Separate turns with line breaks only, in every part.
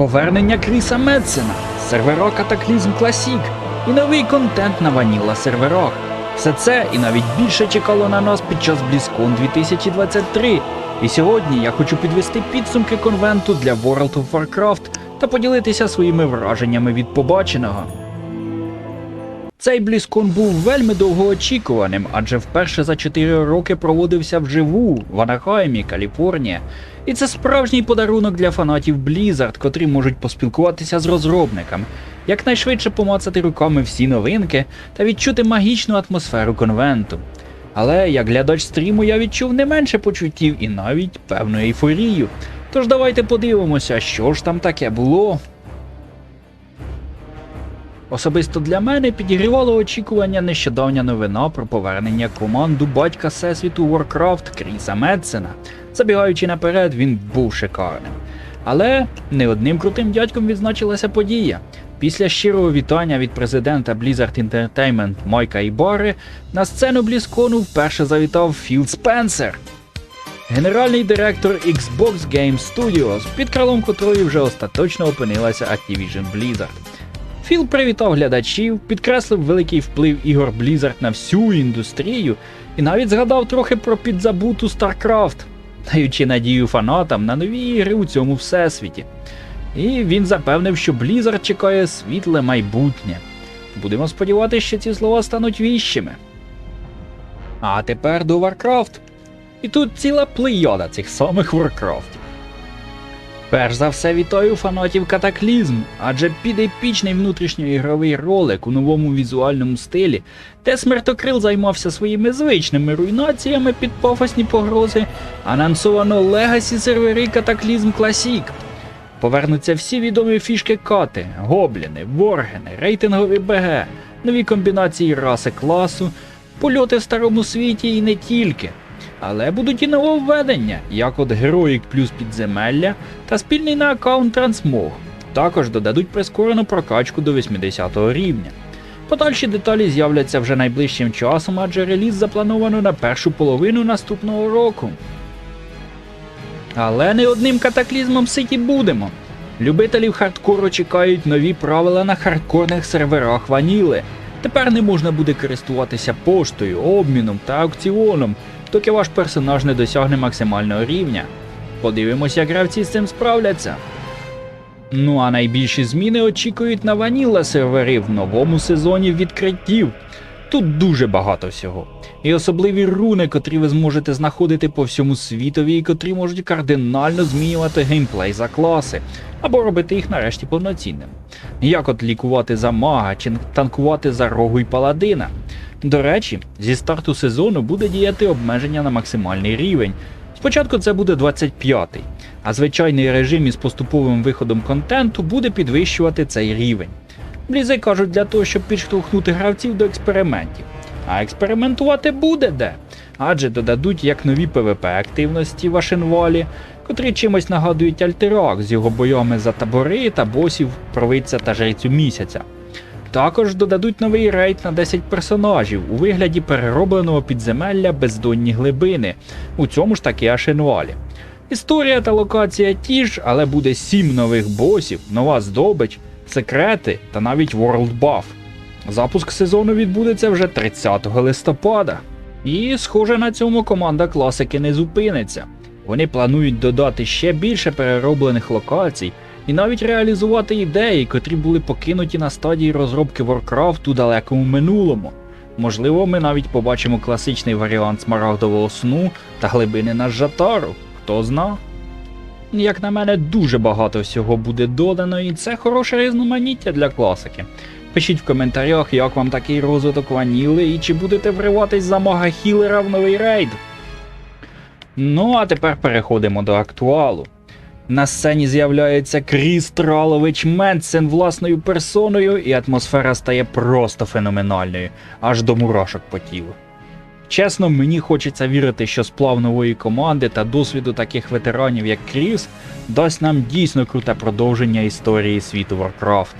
повернення Кріса Медсена, сервера Катаклізм Класік і новий контент на Ваніла серверах. Все це і навіть більше чекало на нас під час BlizzCon 2023. І сьогодні я хочу підвести підсумки конвенту для World of Warcraft та поділитися своїми враженнями від побаченого. Цей BlizzCon був вельми довгоочікуваним, адже вперше за 4 роки проводився вживу в Анахаймі, Каліфорнія. І це справжній подарунок для фанатів Blizzard, котрі можуть поспілкуватися з розробниками, якнайшвидше помацати руками всі новинки та відчути магічну атмосферу конвенту. Але як глядач стріму я відчув не менше почуттів і навіть певну ейфорію. Тож давайте подивимося, що ж там таке було. Особисто для мене підігрівало очікування нещодавня новина про повернення команду батька Всесвіту Warcraft Кріса Медсена. Забігаючи наперед, він був шикарним. Але не одним крутим дядьком відзначилася подія. Після щирого вітання від президента Blizzard Entertainment Майка Ібари на сцену Блізкону вперше завітав Філ Спенсер. Генеральний директор Xbox Game Studios, під крилом котрої вже остаточно опинилася Activision Blizzard. Філ привітав глядачів, підкреслив великий вплив ігор Blizzard на всю індустрію і навіть згадав трохи про підзабуту StarCraft, даючи надію фанатам на нові ігри у цьому всесвіті. І він запевнив, що Blizzard чекає світле майбутнє. Будемо сподіватися, що ці слова стануть віщими. А тепер до Warcraft. І тут ціла плейода цих самих Warcraftів. Перш за все вітаю фанатів Катаклізм, адже під епічний внутрішньоігровий ролик у новому візуальному стилі, де смертокрил займався своїми звичними руйнаціями під пафосні погрози, анонсовано Legacy сервери Катаклізм Classic. Повернуться всі відомі фішки кати, гобліни, воргени, рейтингові БГ, нові комбінації раси класу, польоти в старому світі і не тільки. Але будуть і нововведення, як от Героїк плюс підземелля та спільний на аккаунт Трансмог. Також додадуть прискорену прокачку до 80 го рівня. Подальші деталі з'являться вже найближчим часом, адже реліз заплановано на першу половину наступного року. Але не одним катаклізмом ситі будемо. Любителів хардкору чекають нові правила на хардкорних серверах Ваніли. Тепер не можна буде користуватися поштою, обміном та аукціоном, доки ваш персонаж не досягне максимального рівня. Подивимося, як гравці з цим справляться. Ну а найбільші зміни очікують на ваніла сервери в новому сезоні відкриттів. Тут дуже багато всього. І особливі руни, котрі ви зможете знаходити по всьому світові, і котрі можуть кардинально змінювати геймплей за класи, або робити їх нарешті повноцінним. Як от лікувати за мага чи танкувати за рогу й паладина. До речі, зі старту сезону буде діяти обмеження на максимальний рівень. Спочатку це буде 25-й, а звичайний режим із поступовим виходом контенту буде підвищувати цей рівень. Блізи кажуть для того, щоб підштовхнути гравців до експериментів. А експериментувати буде де. Адже додадуть як нові ПВП активності в Ашенвалі, котрі чимось нагадують Альтерак з його боями за табори та босів, провидця та жрицю місяця. Також додадуть новий рейд на 10 персонажів у вигляді переробленого підземелля бездонні глибини, у цьому ж таки Ашенвалі. Історія та локація ті ж, але буде 7 нових босів, нова здобич, секрети та навіть World Buff. Запуск сезону відбудеться вже 30 листопада. І, схоже, на цьому команда класики не зупиниться. Вони планують додати ще більше перероблених локацій і навіть реалізувати ідеї, котрі були покинуті на стадії розробки Warcraft у далекому минулому. Можливо, ми навіть побачимо класичний варіант смарагдового сну та глибини на Жатару, хто зна. Як на мене, дуже багато всього буде додано, і це хороше різноманіття для класики. Пишіть в коментарях, як вам такий розвиток ваніли і чи будете вриватись за мага хілера в новий рейд. Ну, а тепер переходимо до актуалу. На сцені з'являється Кріс Тралович Менсен власною персоною, і атмосфера стає просто феноменальною, аж до мурашок по тілу. Чесно, мені хочеться вірити, що сплав нової команди та досвіду таких ветеранів, як Кріс, дасть нам дійсно круте продовження історії світу Warcraft.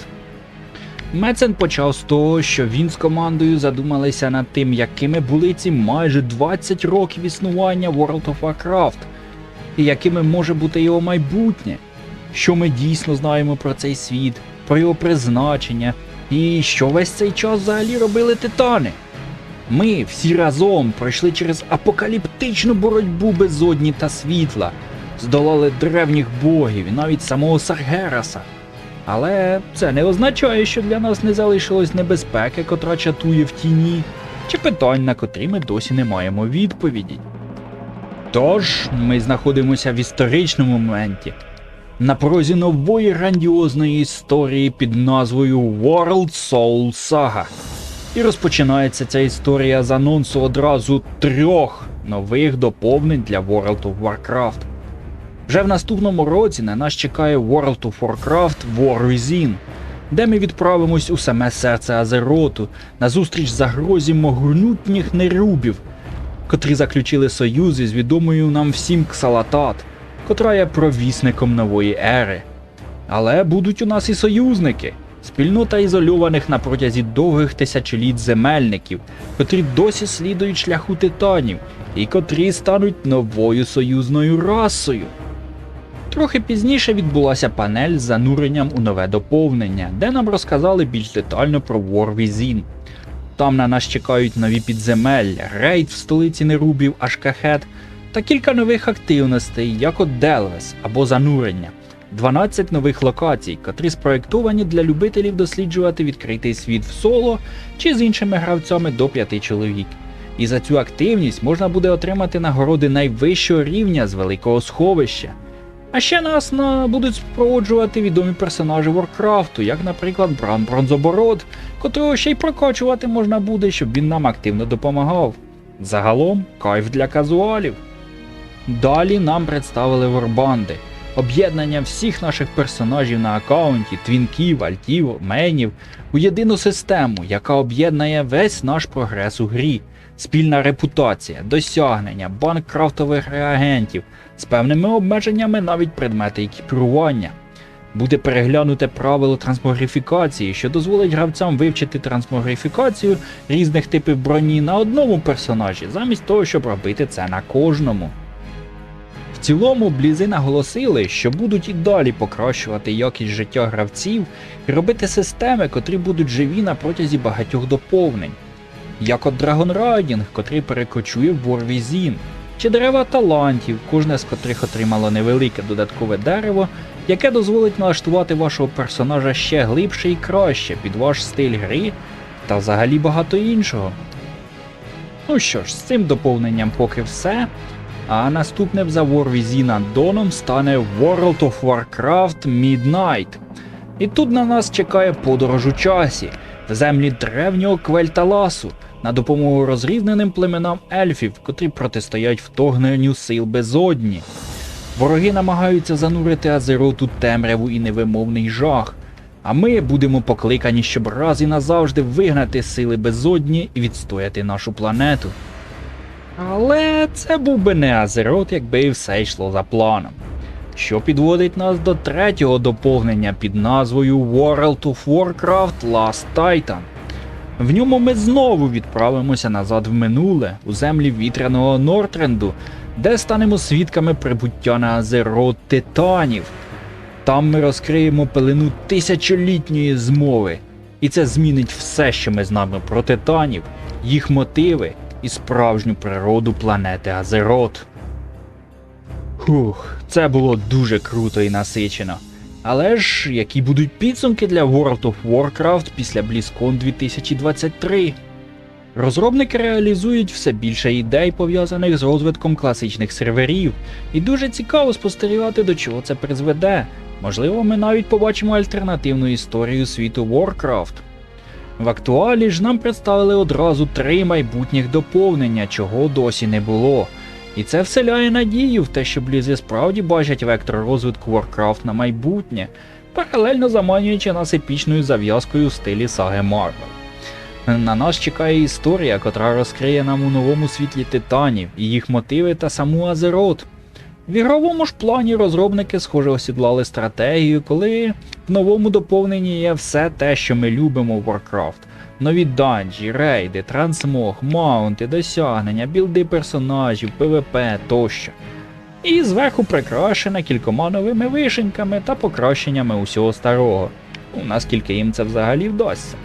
Мецен почав з того, що він з командою задумалися над тим, якими були ці майже 20 років існування World of Warcraft, і якими може бути його майбутнє. що ми дійсно знаємо про цей світ, про його призначення і що весь цей час взагалі робили титани. Ми всі разом пройшли через апокаліптичну боротьбу безодні та світла, здолали древніх богів і навіть самого Саргераса. Але це не означає, що для нас не залишилось небезпеки, котра чатує в тіні, чи питань, на котрі ми досі не маємо відповіді. Тож ми знаходимося в історичному моменті, на порозі нової грандіозної історії під назвою World Soul Saga. І розпочинається ця історія з анонсу одразу трьох нових доповнень для World of Warcraft. Вже в наступному році на нас чекає World of Warcraft War Within, де ми відправимось у саме серце Азероту на зустріч загрозі могутніх нерубів, котрі заключили союзи з відомою нам всім Ксалатат, котра є провісником нової ери. Але будуть у нас і союзники, спільнота ізольованих на протязі довгих тисячоліть земельників, котрі досі слідують шляху титанів і котрі стануть новою союзною расою. Трохи пізніше відбулася панель з зануренням у нове доповнення, де нам розказали більш детально про War Within. Там на нас чекають нові підземелля, рейд в столиці Нерубів Ашкахет та кілька нових активностей, як от Делвес або занурення. 12 нових локацій, котрі спроєктовані для любителів досліджувати відкритий світ в соло чи з іншими гравцями до 5 чоловік. І за цю активність можна буде отримати нагороди найвищого рівня з великого сховища. А ще нас на... будуть супроводжувати відомі персонажі Warcraft, як, наприклад, Бран Бронзобород, котрого ще й прокачувати можна буде, щоб він нам активно допомагав. Загалом, кайф для казуалів. Далі нам представили ворбанди, об'єднання всіх наших персонажів на аккаунті, твінків, альтів, мейнів у єдину систему, яка об'єднає весь наш прогрес у грі, спільна репутація, досягнення, банк крафтових реагентів, з певними обмеженнями навіть предмети екіпірування. Буде переглянуте правило трансмогрифікації, що дозволить гравцям вивчити трансмогрифікацію різних типів броні на одному персонажі, замість того, щоб робити це на кожному. В цілому, блізи наголосили, що будуть і далі покращувати якість життя гравців і робити системи, котрі будуть живі на протязі багатьох доповнень, як от Dragon Riding, котрий перекочує в Within, чи дерева талантів, кожне з котрих отримало невелике додаткове дерево, яке дозволить налаштувати вашого персонажа ще глибше і краще під ваш стиль гри та взагалі багато іншого. Ну що ж, з цим доповненням поки все. А наступним за War Within Андоном стане World of Warcraft Midnight. І тут на нас чекає подорож у часі, в землі древнього Квельталасу, на допомогу розрізненим племенам ельфів, котрі протистоять вторгненню сил безодні. Вороги намагаються занурити Азерот у темряву і невимовний жах. А ми будемо покликані, щоб раз і назавжди вигнати сили безодні і відстояти нашу планету. Але це був би не Азерот, якби все йшло за планом. Що підводить нас до третього доповнення під назвою World of Warcraft Last Titan. В ньому ми знову відправимося назад в минуле, у землі вітряного Нортренду, де станемо свідками прибуття на Азерот Титанів. Там ми розкриємо пелену тисячолітньої змови, і це змінить все, що ми знаємо про титанів, їх мотиви і справжню природу планети Азерот. Хух, це було дуже круто і насичено. Але ж які будуть підсумки для World of Warcraft після BlizzCon 2023? Розробники реалізують все більше ідей, пов'язаних з розвитком класичних серверів, і дуже цікаво спостерігати, до чого це призведе. Можливо, ми навіть побачимо альтернативну історію світу Warcraft. В актуалі ж нам представили одразу три майбутніх доповнення, чого досі не було. І це вселяє надію в те, що Блізи справді бачать вектор розвитку Warcraft на майбутнє, паралельно заманюючи нас епічною зав'язкою в стилі саги Марвел. На нас чекає історія, котра розкриє нам у новому світлі титанів їх мотиви та саму Азерот. В ігровому ж плані розробники, схоже, осідлали стратегію, коли в новому доповненні є все те, що ми любимо в Warcraft. Нові данжі, рейди, трансмог, маунти, досягнення, білди персонажів, ПВП тощо. і зверху прикрашена кількома новими вишеньками та покращеннями усього старого. Ну, наскільки їм це взагалі вдасться.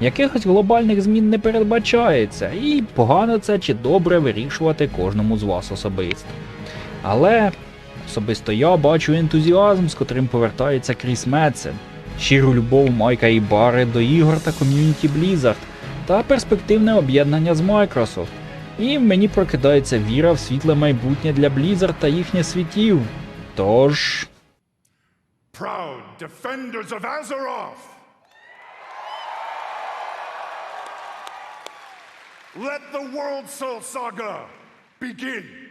Якихось глобальних змін не передбачається, і погано це чи добре вирішувати кожному з вас особисто. Але особисто я бачу ентузіазм, з котрим повертається Кріс Медсен, щиру любов Майка і Бари до ігор та ком'юніті Blizzard та перспективне об'єднання з Microsoft. І мені прокидається віра в світле майбутнє для Blizzard та їхніх світів. Тож.
proud defenders of Azeroth. Let the World Soul Saga begin.